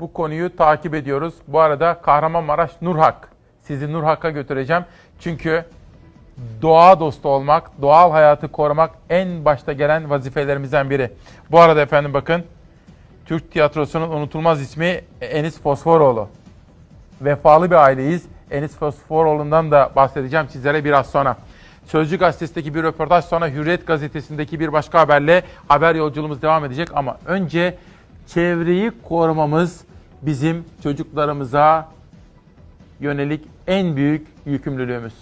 bu konuyu takip ediyoruz. Bu arada Kahramanmaraş Nurhak. Sizi Nurhak'a götüreceğim. Çünkü doğa dostu olmak, doğal hayatı korumak en başta gelen vazifelerimizden biri. Bu arada efendim bakın Türk tiyatrosunun unutulmaz ismi Enis Fosforoğlu. Vefalı bir aileyiz. Enis Fosforoğlu'ndan da bahsedeceğim sizlere biraz sonra. Sözcü gazetesindeki bir röportaj sonra Hürriyet gazetesindeki bir başka haberle haber yolculuğumuz devam edecek. Ama önce çevreyi korumamız bizim çocuklarımıza yönelik en büyük yükümlülüğümüz.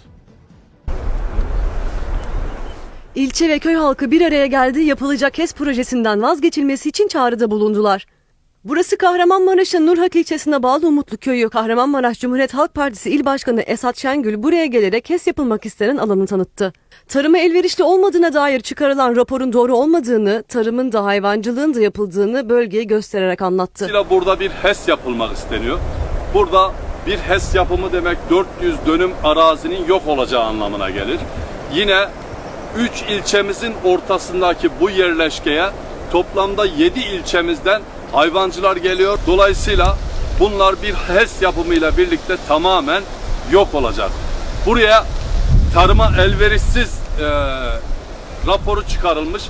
İlçe ve köy halkı bir araya geldi yapılacak HES projesinden vazgeçilmesi için çağrıda bulundular. Burası Kahramanmaraş'ın Nurhak ilçesine bağlı Umutlu Köyü. Kahramanmaraş Cumhuriyet Halk Partisi İl Başkanı Esat Şengül buraya gelerek HES yapılmak istenen alanı tanıttı. Tarıma elverişli olmadığına dair çıkarılan raporun doğru olmadığını, tarımın da hayvancılığın da yapıldığını bölgeye göstererek anlattı. Burada bir HES yapılmak isteniyor. Burada bir HES yapımı demek 400 dönüm arazinin yok olacağı anlamına gelir. Yine 3 ilçemizin ortasındaki bu yerleşkeye toplamda 7 ilçemizden hayvancılar geliyor. Dolayısıyla bunlar bir HES yapımıyla birlikte tamamen yok olacak. Buraya tarıma elverişsiz eee, raporu çıkarılmış.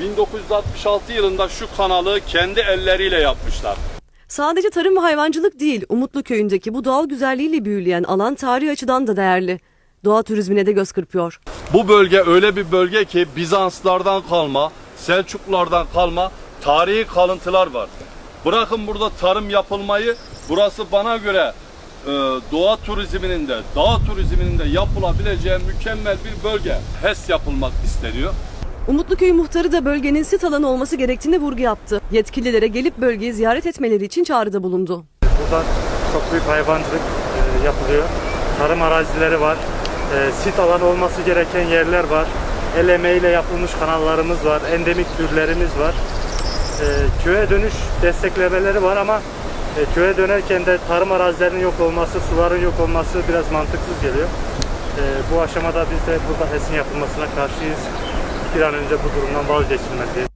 1966 yılında şu kanalı kendi elleriyle yapmışlar. Sadece tarım ve hayvancılık değil, Umutlu Köyü'ndeki bu doğal güzelliğiyle büyüleyen alan tarihi açıdan da değerli. Doğa turizmine de göz kırpıyor. Bu bölge öyle bir bölge ki Bizanslardan kalma, Selçuklulardan kalma tarihi kalıntılar var. Bırakın burada tarım yapılmayı, burası bana göre e, doğa turizminin de, dağ turizminin de yapılabileceği mükemmel bir bölge. HES yapılmak isteniyor. Umutlu Köyü muhtarı da bölgenin sit alanı olması gerektiğine vurgu yaptı. Yetkililere gelip bölgeyi ziyaret etmeleri için çağrıda bulundu. Burada çok büyük hayvancılık e, yapılıyor. Tarım arazileri var. E, sit alanı olması gereken yerler var. El emeğiyle yapılmış kanallarımız var. Endemik türlerimiz var. E, köye dönüş desteklemeleri var ama e, köye dönerken de tarım arazilerinin yok olması, suların yok olması biraz mantıksız geliyor. E, bu aşamada biz de burada HES'in yapılmasına karşıyız. Bir an önce bu durumdan vazgeçilmeliyiz.